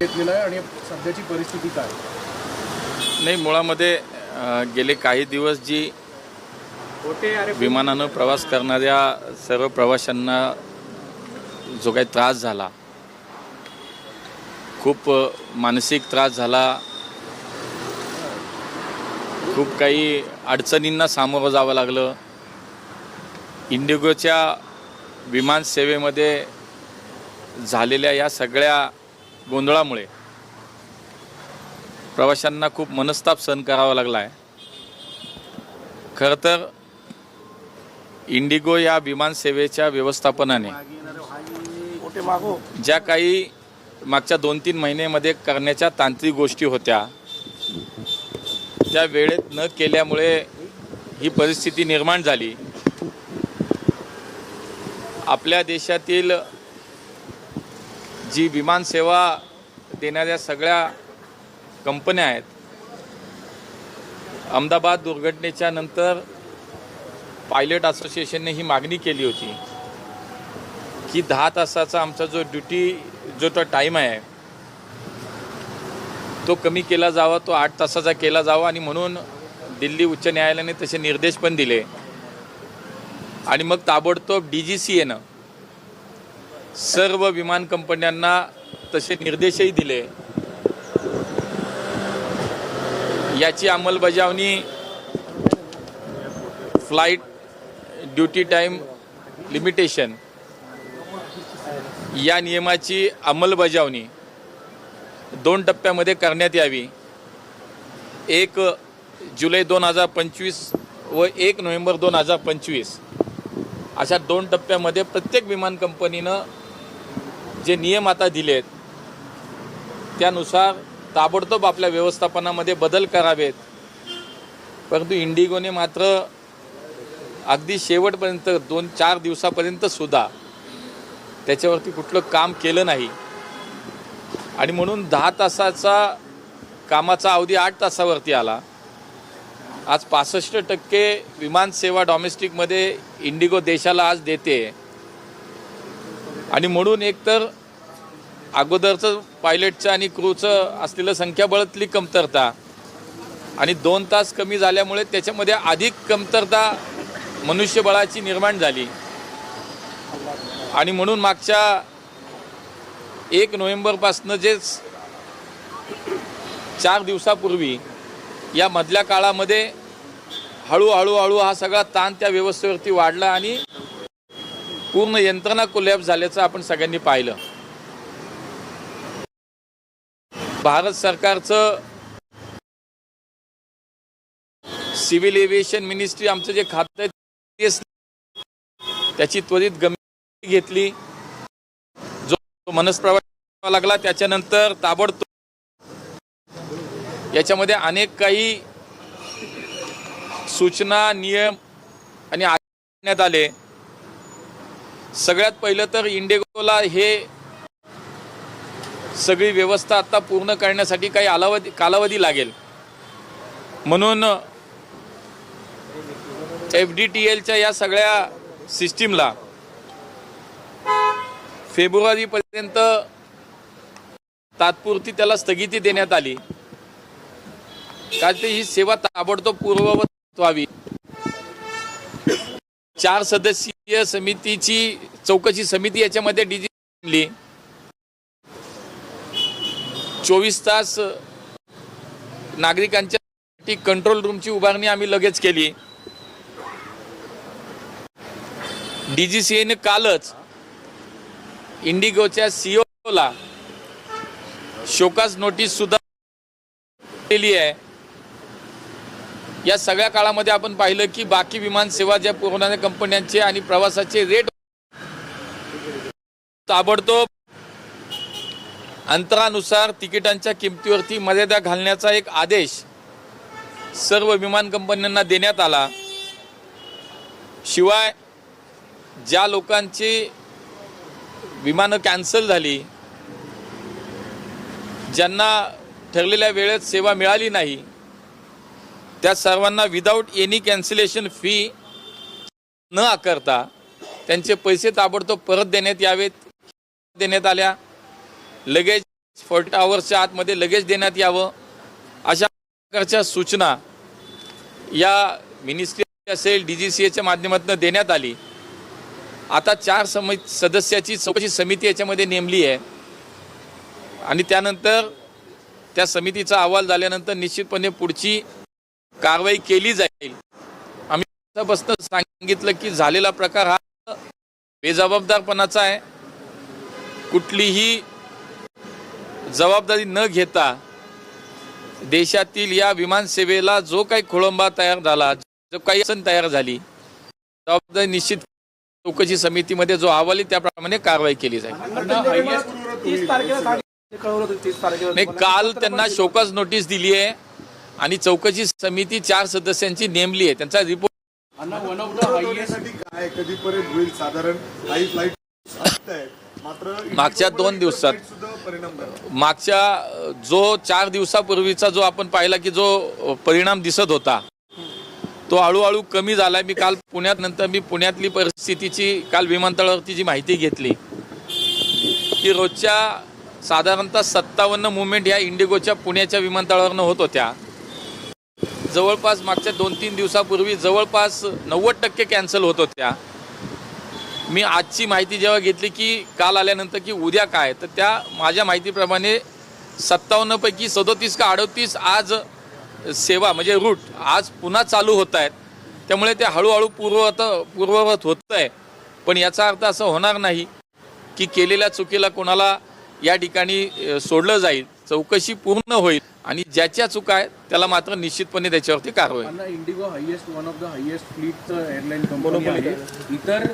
घेतलेला आहे आणि सध्याची परिस्थिती काय? नाही मुळामध्ये गेले काही दिवस जी विमानानं प्रवास करणाऱ्या सर्व प्रवाशांना जो काही त्रास झाला खूप मानसिक त्रास झाला खूप काही अडचणींना सामोरं जावं लागलं. इंडिगोच्या विमानसेवेमध्ये झालेल्या या सगळ्या गोंधळामुळे. प्रवाशांना खूप मनस्ताप सहन करावा लागला आहे खरं तर इंडिगो या विमानसेवेच्या व्यवस्थापनाने ज्या काही मागच्या दोन तीन महिन्यामध्ये करण्याच्या तांत्रिक गोष्टी होत्या त्या वेळेत न केल्यामुळे ही परिस्थिती निर्माण झाली. आपल्या देशातील जी विमानसेवा देणाऱ्या सगळ्या कंपन्या आहेत अहमदाबाद दुर्घटनेच्या नंतर पायलट असोसिएशनने ही मागणी केली होती की दहा तासाचा आमचा जो ड्युटी जो तो टाईम आहे तो कमी केला जावा तो आठ तासाचा केला जावा आणि म्हणून दिल्ली उच्च न्यायालयाने तसे निर्देश पण दिले. आणि मग ताबडतोब डी जी सी एनं सर्व विमान कंपन्यांना तसे निर्देशही दिले. याची अंमलबजावणी फ्लाईट ड्युटी टाईम लिमिटेशन या नियमाची अंमलबजावणी दोन टप्प्यामध्ये करण्यात यावी. एक जुलै दोन हजार पंचवीस व एक नोव्हेंबर दोन हजार पंचवीस अशा दोन टप्प्यामध्ये प्रत्येक विमान कंपनीनं जे नियम आता दिलेत त्यानुसार ताबडतोब आपल्या व्यवस्थापनामध्ये बदल करावेत. परंतु इंडिगोने मात्र अगदी शेवटपर्यंत दोन चार दिवसापर्यंत सुद्धा त्याच्यावरती कुठलं काम केलं नाही. आणि म्हणून दहा तासाचा कामाचा अवधी आठ तासावरती आला. आज पासष्ट टक्के विमानसेवा डॉमेस्टिकमध्ये इंडिगो देशाला आज देते. आणि म्हणून एकतर अगोदरचं पायलटचं आणि क्रूचं असलेलं संख्याबळातली कमतरता. आणि दोन तास कमी झाल्यामुळे त्याच्यामध्ये अधिक कमतरता मनुष्यबळाची निर्माण झाली. आणि म्हणून मागच्या एक नोव्हेंबरपासनं जे चार दिवसापूर्वी या मधल्या काळामध्ये हळूहळू हळू हा सगळा ताण त्या व्यवस्थेवरती वाढला आणि पूर्ण यंत्रणा कोलॅप्स झाल्याचं आपण सगळ्यांनी पाहिलं. भारत सरकारचं सिव्हिल एव्हिएशन मिनिस्ट्री आमचं जे खातं आहे त्याची त्वरित गंभीर घेतली. जो मनस्प्रवास लागला त्याच्यानंतर ताबडतोब याच्यामध्ये अनेक काही सूचना नियम आणि आले. सगळ्यात पहिलं तर इंडिगोला हे सगळी व्यवस्था आता पूर्ण करण्यासाठी काही कालावधी कालावधी लागेल. म्हणून एफ डी टी एलच्या या सगळ्या सिस्टीमला फेब्रुवारीपर्यंत तात्पुरती त्याला स्थगिती देण्यात आली. कारण ते ही सेवा ताबडतोब पूर्ववत व्हावी. चार सदस्यीय समितीची चौकशी समिती याच्यामध्ये डीजी नेमली. चोवीस तास नागरिकांच्या कंट्रोल रूमची उभारणी आम्ही लगेच केली. डीजीसीएने कालच इंडिगोच्या सीओला शोकास नोटीस सुद्धा केली आहे. या सगळ्या काळामध्ये आपण पाहिलं की बाकी विमान सेवा ज्या पुरवणाऱ्या कंपन्यांचे आणि प्रवासाचे रेट ताबडतोब अंतरानुसार तिकिटांच्या किमतीवरती मर्यादा घालण्याचा एक आदेश सर्व विमान कंपन्यांना देण्यात आला. शिवाय ज्या लोकांची विमानं कॅन्सल झाली ज्यांना ठरलेल्या वेळेत सेवा मिळाली नाही त्या सर्वांना विदाऊट एनी कॅन्सलेशन फी न आकारता त्यांचे पैसे ताबडतोब परत देण्यात यावेत देण्यात आल्या. लगेच फोर्टी आवर्सच्या आतमध्ये लगेच देण्यात यावं. अशा प्रकारच्या सूचना या मिनिस्ट्री असेल डी जी सी एच्या माध्यमातून देण्यात आली. आता चार सम सदस्याची चौकशी समिती याच्यामध्ये नेमली आहे. आणि त्यानंतर त्या समितीचा अहवाल झाल्यानंतर निश्चितपणे पुढची कारवाई केली जाईल. आम्ही आतापासून सांगितलं की झालेला प्रकार हा बेजबाबदारपणाचा आहे. कुठलीही जबाबदारी न घेता देशातील या विमानसेवेला जो काही खोळंबा तयार झाला जो काही अडचण तयार झाली जबाबदारी निश्चित चौकशी समितीमध्ये जो अहवाल त्याप्रमाणे कारवाई केली जाईल. नाही काल त्यांना शोकस नोटीस दिली आहे. आणि चौकशी समिती चार सदस्यांची नेमली आहे. त्यांचा रिपोर्ट अण्णा वन ऑफ द हायएस्टसाठी काय कधीपर्यंत होईल साधारण? काही फ्लाईट आहेत. मात्र मागच्या दोन दिवसात. मागच्या जो चार दिवसापूर्वीचा जो आपण पाहिला की जो परिणाम दिसत होता तो हळूहळू कमी झाला मी काल पुण्यात नंतर मी पुण्यातली परिस्थितीची काल विमानतळावरती जी माहिती घेतली की रोजच्या साधारणतः सत्तावन्न मुवमेंट ह्या इंडिगोच्या पुण्याच्या विमानतळावरनं होत होत्या. जवळपास मागच्या दोन तीन दिवसापूर्वी जवळपास नव्वद टक्के कॅन्सल होत होत्या. मी आजची माहिती जेव्हा घेतली की काल आल्यानंतर की उद्या काय तर त्या माझ्या माहितीप्रमाणे सत्तावन्नपैकी सदोतीस का अडोतीस आज सेवा म्हणजे रूट आज पुन्हा चालू होत आहेत. त्यामुळे ते हळूहळू पूर्ववत पूर्ववत होत आहे. पण याचा अर्थ असं होणार नाही की केलेल्या चुकीला कोणाला या ठिकाणी सोडलं जाईल. चौकशी पूर्ण होईल. आणि ज्याच्या चुका आहेत त्याला मात्र निश्चितपणे त्याच्यावरती कारवाई. IndiGo highest one of the highest fleet airline company आहे. इतर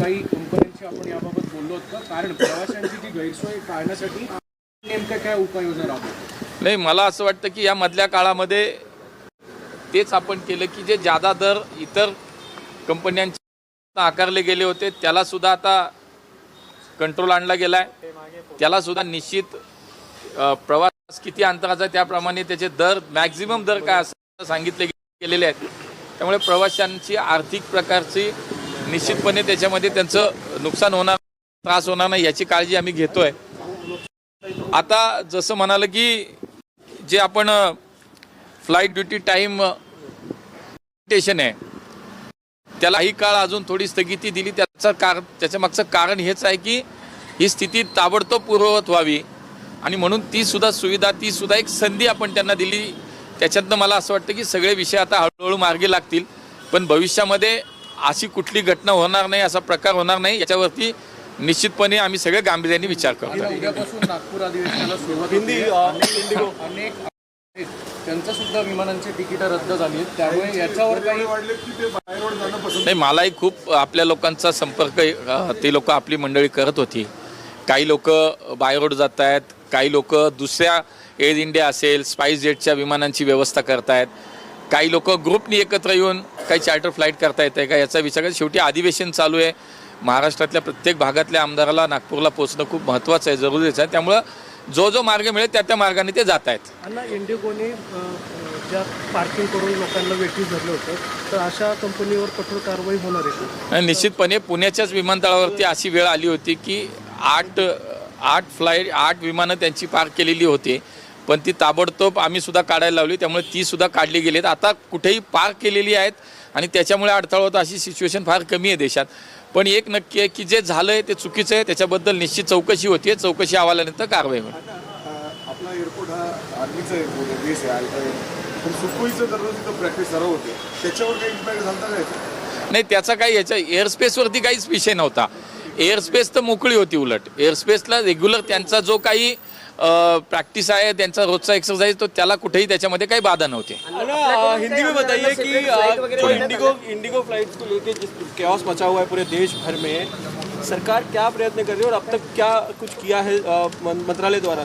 काही कंपन्यांशी आपण याबाबत बोललो होतो. का कारण प्रवाशांची ती गैरसोय टाळण्यासाठी नेमक्या काय उपाययोजना राबवतो? नाही मला असं वाटतं की या मधल्या काळामध्ये तेच आपण केलं की जे जादा दर इतर कंपन्यांचे आकारले गेले होते त्याला सुद्धा आता कंट्रोल आणला गेला आहे त्याला सुद्धा निश्चित प्रवास किती अंतराचा आहे त्याप्रमाणे त्याचे दर मॅक्झिमम दर काय असं सांगितले गेलेले आहेत. त्यामुळे प्रवाशांची आर्थिक प्रकारची निश्चितपणे त्याच्यामध्ये त्यांचं नुकसान होणार त्रास होणार नाही याची काळजी आम्ही घेतोय. आता जसं म्हणालं की जे आपण फ्लाईट ड्युटी टाईम स्टेशन आहे त्याला ही काळ अजून थोडी स्थगिती दिली त्याचं कारण त्याच्या मागचं कारण हेच आहे की ही स्थिती ताबडतोब पूर्ववत व्हावी. आणि म्हणून ती सुद्धा सुविधा ती सुद्धा एक संधी आपण त्यांना दिली. त्याच्यातनं मला असं वाटतं की सगळे विषय आता हळूहळू मार्गी लागतील. पण भविष्यामध्ये अशी कुठली घटना होणार नाही असा प्रकार होणार नाही याच्यावरती निश्चितपणे आम्ही सगळे गांभीर्याने विचार करतो. त्यांचं सुद्धा विमानांची तिकीटं रद्द झाली त्यामुळे याच्यावर काही वाढले की ते बाहेर जाणं पसंत नाही मलाही खूप आपल्या लोकांचा संपर्क ते लोक आपली मंडळी करत होती. काही लोक बाय रोड जात आहेत काही लोक दुसऱ्या एअर इंडिया असेल स्पाईस जेटच्या विमानांची व्यवस्था करतायत. काही लोक ग्रुपनी एकत्र येऊन काही चार्टर फ्लाईट करता येते का याचा विचार शेवटी अधिवेशन चालू आहे. महाराष्ट्रातल्या प्रत्येक भागातल्या आमदाराला नागपूरला पोहोचणं खूप महत्त्वाचं आहे जरुरीचं आहे. त्यामुळं जो जो मार्ग मिळेल त्या त्या मार्गाने ते जात आहेत इंडिगोने ज्या पार्किंग करून लोकांना धरलं होतं तर अशा कंपनीवर कठोर कारवाई होणार आहे निश्चितपणे पुण्याच्याच विमानतळावरती अशी वेळ आली होती की आठ आठ फ्लाईट आठ विमानं त्यांची पार्क केलेली होती. पण ती ताबडतोब आम्ही सुद्धा काढायला लावली त्यामुळे ती सुद्धा काढली गेली आहेत आता कुठेही पार्क केलेली आहेत आणि त्याच्यामुळे अडथळा होता अशी सिच्युएशन फार कमी आहे देशात. पण एक नक्की आहे की जे झालं आहे ते चुकीचं आहे त्याच्याबद्दल निश्चित चौकशी होती चौकशी अहवालानंतर कारवाई होईल. आपला एअरपोर्ट हा आर्मीचा एअरपोर्ट आहे देश आहे पण सुखोईचं दररोज प्रॅक्टिस सर्व होते. त्याच्यावर काही इम्पॅक्ट झाला? नाही त्याचा काही याच्या एअरस्पेसवरती काहीच विषय नव्हता. एअरस्पेस तर मोकळी होती उलट. एअरस्पेसला रेग्युलर त्यांचा जो काही प्रॅक्टिस आहे त्यांचा रोजचा एक्सरसाइज तो त्याला कुठेही त्याच्यामध्ये काही बाधा नव्हती. हिंदी में बताइए कि जो इंडिगो इंडिगो फ्लाइट्स को लेके जिस कैओस मचा हुआ है पूरे देश भर में सरकार क्या प्रयत्न कर रही है और अब तक क्या कुछ किया है मंत्रालय द्वारा?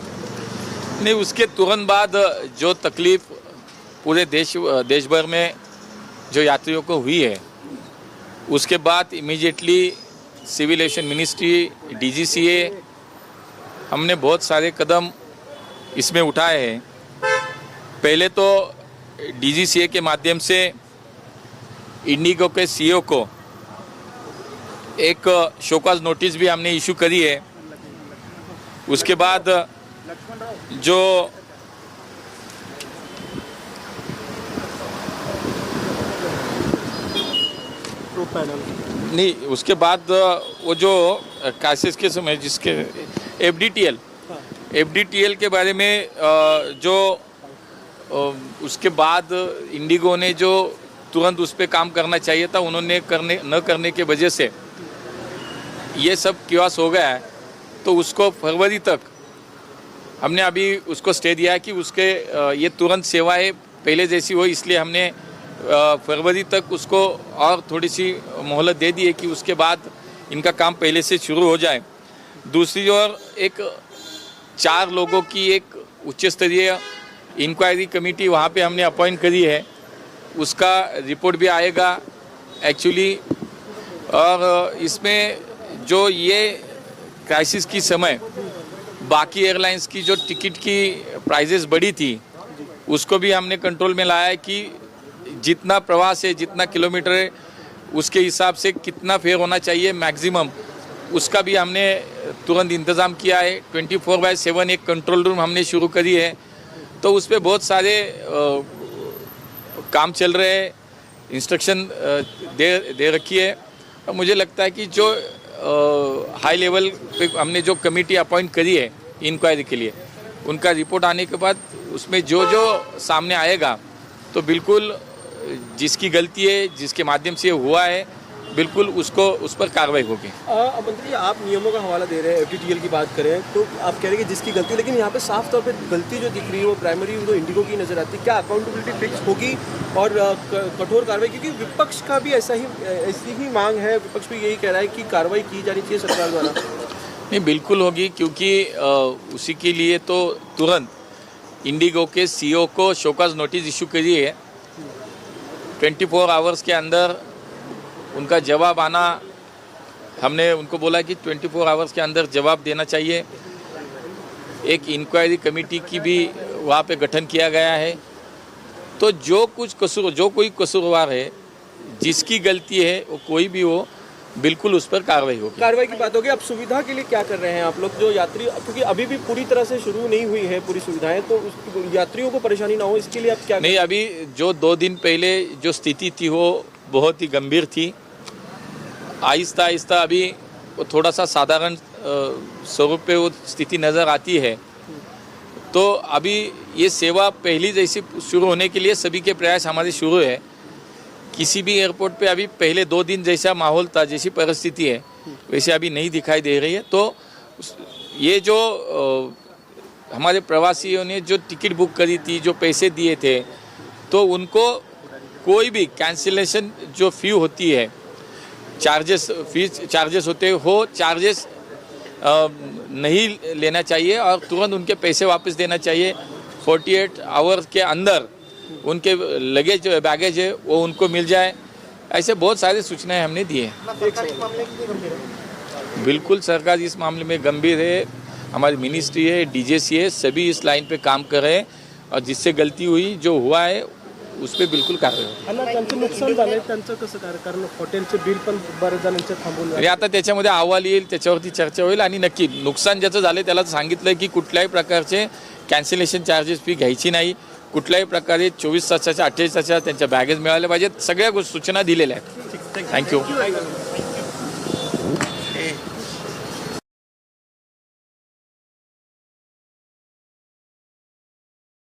नहीं उसके तुरंत बाद जो तकलीफ पूरे देश देश भर में जो यात्रियों को हुई है उसके बाद immediately civil aviation ministry, DGCA, हमने बहुत सारे कदम इसमें उठाए हैं। पहले तो डीजीसीए के माध्यम से इंडिगो के सीईओ को एक शोकाज नोटिस भी हमने इशू करी है। उसके बाद जो नहीं उसके बाद वो जो क्राइसिस के समय जिसके F D T L F D T L के बारे में जो उसके बाद इंडिगो ने जो तुरंत उस पर काम करना चाहिए था उन्होंने करने न करने के वजह से ये सब क्योस हो गया है तो उसको फरवरी तक हमने अभी उसको स्टे दिया है कि उसके ये तुरंत सेवाएँ पहले जैसी हो इसलिए हमने फरवरी तक उसको और थोड़ी सी मोहलत दे दी है कि उसके बाद इनका काम पहले से शुरू हो जाए। दूसरी ओर एक चार लोगों की एक उच्च स्तरीय इंक्वायरी कमेटी वहाँ पे हमने अपॉइंट करी है। उसका रिपोर्ट भी आएगा एक्चुअली और इसमें जो ये क्राइसिस की समय, बाकी एयरलाइंस की जो टिकट की प्राइजेस बढ़ी थी, उसको भी हमने कंट्रोल में लाया है कि जितना प्रवास है, जितना किलोमीटर है, उसके हिसाब से कितना फेयर होना चाहिए मैक्सिमम उसका भी हमने तुरंत इंतज़ाम किया है। ट्वेंटी फोर बाई सेवन एक कंट्रोल रूम हमने शुरू करी है। तो उस पर बहुत सारे काम चल रहे हैं इंस्ट्रक्शन दे दे रखी है। और मुझे लगता है कि जो हाई लेवल पे हमने जो कमेटी अपॉइंट करी है इंक्वायरी के लिए, उनका रिपोर्ट आने के बाद उसमें जो जो सामने आएगा तो बिल्कुल जिसकी गलती है जिसके माध्यम से हुआ है बिल्कुल उसको उस पर कार्रवाई होगी। मंत्री जी, आप नियमों का हवाला दे रहे हैं एफ़ की बात करें तो आप कह रहे हैं कि जिसकी गलती लेकिन यहाँ पे साफ़ तौर पे गलती जो दिख रही है वो प्राइमरी जो इंडिगो की नज़र आती है। क्या अकाउंटेबिलिटी फिक्स होगी और कठोर कार्रवाई क्योंकि विपक्ष का भी ऐसा ही ऐसी ही मांग है विपक्ष भी यही कह रहा है कि कार्रवाई की जानी चाहिए सरकार द्वारा। नहीं बिल्कुल होगी क्योंकि उसी के लिए तो तुरंत इंडिगो के सीईओ को शोकाज नोटिस इशू करी है ट्वेंटी फोर आवर्स के अंदर उनका जवाब आना, हमने उनको बोला कि ट्वेंटी फोर आवर्स के अंदर जवाब देना चाहिए। एक इंक्वायरी कमेटी की भी वहाँ पे गठन किया गया है। तो जो कुछ कसूर, जो कोई कसूरवार है, जिसकी गलती है, वो कोई भी हो बिल्कुल उस पर कार्रवाई होगी। कार्रवाई की बात होगी। अब सुविधा के लिए क्या कर रहे हैं आप लोग? जो यात्री क्योंकि अभी भी पूरी तरह से शुरू नहीं हुई है पूरी सुविधाएँ तो उस यात्रियों को परेशानी ना हो इसके लिए आप क्या नहीं अभी जो दो दिन पहले जो स्थिति थी वो बहुत ही गंभीर थी। आहिस्ता आहिस्ता अभी वो थोड़ा सा साधारण स्वरूप पे वो स्थिति नज़र आती है। तो अभी ये सेवा पहली जैसी शुरू होने के लिए सभी के प्रयास हमारे शुरू है। किसी भी एयरपोर्ट पे अभी पहले दो दिन जैसा माहौल था, जैसी परिस्थिति है, वैसे अभी नहीं दिखाई दे रही है। तो ये जो हमारे प्रवासियों ने जो टिकट बुक करी थी, जो पैसे दिए थे तो उनको कोई भी कैंसिलेशन जो फ़ी होती है चार्जेस फ़ीस चार्जेस होते हो चार्जेस नहीं लेना चाहिए और तुरंत उनके पैसे वापस देना चाहिए। 48 आवर्स के अंदर उनके लगेज जो है बैगेज है वो उनको मिल जाए। ऐसे बहुत सारी सूचनाएं हमने दी हैं। बिल्कुल सरकार इस मामले में गंभीर है। हमारी मिनिस्ट्री है डीजेसी है सभी इस लाइन पे काम कर रहे हैं। और जिससे गलती हुई जो हुआ है उस पर बिल्कुल आणि त्यांचं नुकसान झालंय त्यांचं कसं काय कारण हॉटेलचे बिल पण बऱ्याच जणांचे थांबवलं आणि आता त्याच्यामध्ये अहवाल येईल त्याच्यावरती चर्चा होईल. आणि नक्की नुकसान ज्याचं झालं त्याला सांगितलं की कुठल्याही प्रकारचे कॅन्सलेशन चार्जेस फी घ्यायची नाही. कुठल्याही प्रकारे चोवीस तासाच्या अठ्ठेचाळीस तासाच्या त्यांच्या बॅगेज मिळाल्या पाहिजेत. सगळ्या गोष्टी सूचना दिलेल्या आहेत. थँक्यू